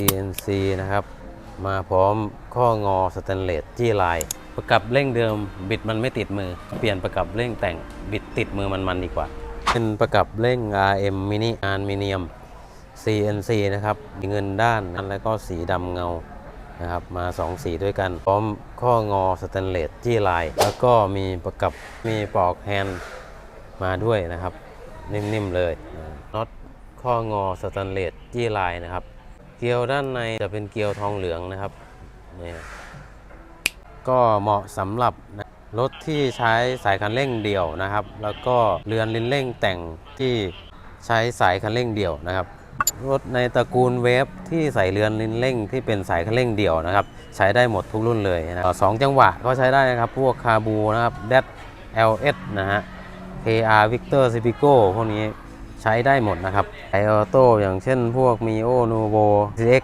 CNC นะครับ มาพร้อมข้องอสแตนเลสจี้ลาย ประกับเร่งเดิมบิดมันไม่ติดมือ เปลี่ยนประกับเร่งแต่งบิดติดมือมันมันดีกว่า เป็นประกับเร่ง RM Mini อ l มิเนียม CNC นะครับมีเงินด้านแล้วก็สีดำเงานะครับมา 2 สีด้วยกันพร้อมข้องอสแตนเลสจี้ลาย แล้วก็มีประกับมีปลอกแฮนด์มาด้วยนะครับ นิ่มๆเลยน็อตข้องอสแตนเลสจี้ลายนะครับ เกลียวด้านในจะเป็นเกลียวทองเหลืองนะครับนี่ก็เหมาะสำหรับนะรถที่ใช้สายคันเร่งเดี่ยวนะครับ แล้วก็เรือนลิ้นเร่งแต่งที่ใช้สายคันเร่งเดี่ยวนะครับ รถในตระกูลเวฟที่ใส่เรือนลิ้นเร่งที่เป็นสายคันเร่งเดี่ยวนะครับ ใช้ได้หมดทุกรุ่นเลยนะสองจังหวะก็ใช้ได้นะครับ พวกคาบูนะครับ d LS นะฮะ KR Victor c i p i c o พวกนี้ ใช้ได้หมดนะครับไอออโต้อย่างเช่นพวก Mio Nuvo CX